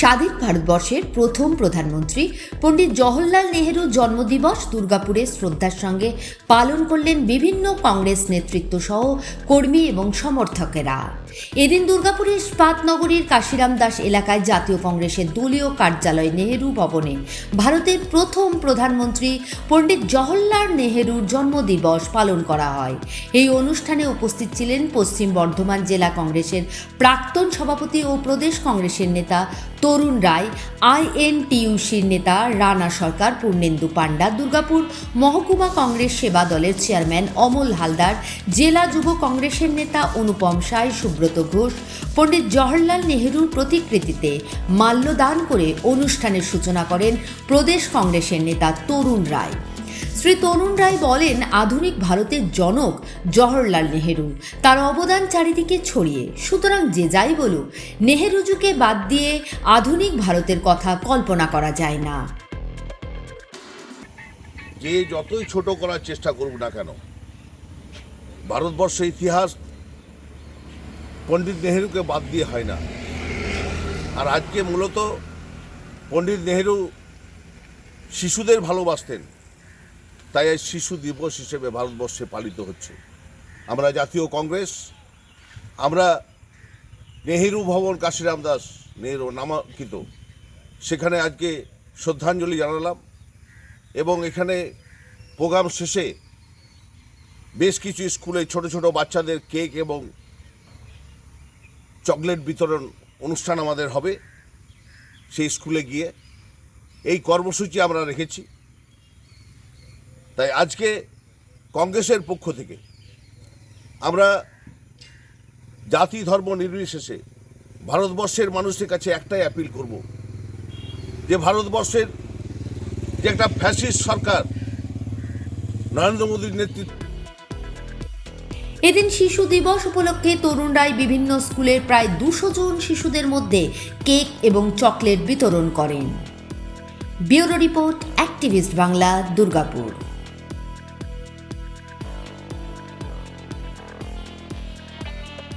স্বাধীন ভারতবর্ষের প্রথম প্রধানমন্ত্রী পণ্ডিত জওহরলাল নেহেরুর জন্মদিবস দুর্গাপুরে শ্রদ্ধার সঙ্গে পালন করলেন বিভিন্ন কংগ্রেস নেতৃত্ব সহ কর্মী এবং সমর্থকেরা। এদিন দুর্গাপুরের নগরীর কাশিরাম দাস এলাকায় জাতীয় কংগ্রেসের দলীয় কার্যালয় নেহেরু ভবনে ভারতের প্রথম প্রধানমন্ত্রী পণ্ডিত জওহরলাল নেহেরুর জন্মদিবস পালন করা হয়। এই অনুষ্ঠানে উপস্থিত ছিলেন পশ্চিম বর্ধমান জেলা কংগ্রেসের প্রাক্তন সভাপতি ও প্রদেশ কংগ্রেসের নেতা তরুণ রায় আইএনটিইউসির নেতা রানা সরকার, পূর্ণেন্দু পাণ্ডা, দুর্গাপুর মহকুমা কংগ্রেস সেবা দলের চেয়ারম্যান অমল হালদার, জেলা যুব কংগ্রেসের নেতা অনুপম সাই, সুব্রত ঘোষ, পণ্ডিত জওহরলাল নেহরুর প্রতিকৃতিতে মাল্যদান করে অনুষ্ঠানের সূচনা করেন প্রদেশ কংগ্রেসের নেতা তরুণ রায়। শ্রী তরুণ রায় বলেন, আধুনিক ভারতের জনক জওহরলাল নেহেরু। তার অবদান চারিদিকে ছড়িয়ে। সুতরাং যে যাই বলুক, নেহেরুজুকে বাদ দিয়ে আধুনিক ভারতের কথা কল্পনা করা যায় না। যে যতই ছোট করার চেষ্টা করুক না কেন, ভারতবর্ষের ইতিহাস পণ্ডিত নেহেরুকে বাদ দিয়ে হয় না। আর আজকে মূলত পণ্ডিত নেহেরু শিশুদের ভালোবাসতেন। তাই আজ শিশু দিবস হিসেবে ভারতবর্ষে পালিত হচ্ছে। আমরা জাতীয় কংগ্রেস, আমরা নেহেরু ভবন কাশিরাম দাস নেহেরু নামাঙ্কিত। সেখানে আজকে শ্রদ্ধাঞ্জলি জানালাম এবং এখানে প্রোগ্রাম শেষে বেশ কিছু স্কুলে ছোট ছোট বাচ্চাদের কেক এবং চকলেট বিতরণ অনুষ্ঠান আমাদের হবে। সেই স্কুলে গিয়ে এই কর্মসূচি আমরা রেখেছি। তাই আজকে কংগ্রেসের পক্ষ থেকে আমরা জাতি ধর্ম নির্বিশেষে ভারতবর্ষের মানুষের কাছে একটাই অ্যাপিল করব যে ভারতবর্ষের যে একটা ফ্যাসিস্ট সরকার নরেন্দ্র মোদীর নেতৃত্ব এদিন শিশু দিবস উপলক্ষে তরুণরাই বিভিন্ন স্কুলের প্রায় দুশো জন শিশুদের মধ্যে কেক এবং চকলেট বিতরণ করেন। Bureau report activist Bangla, Durgapur.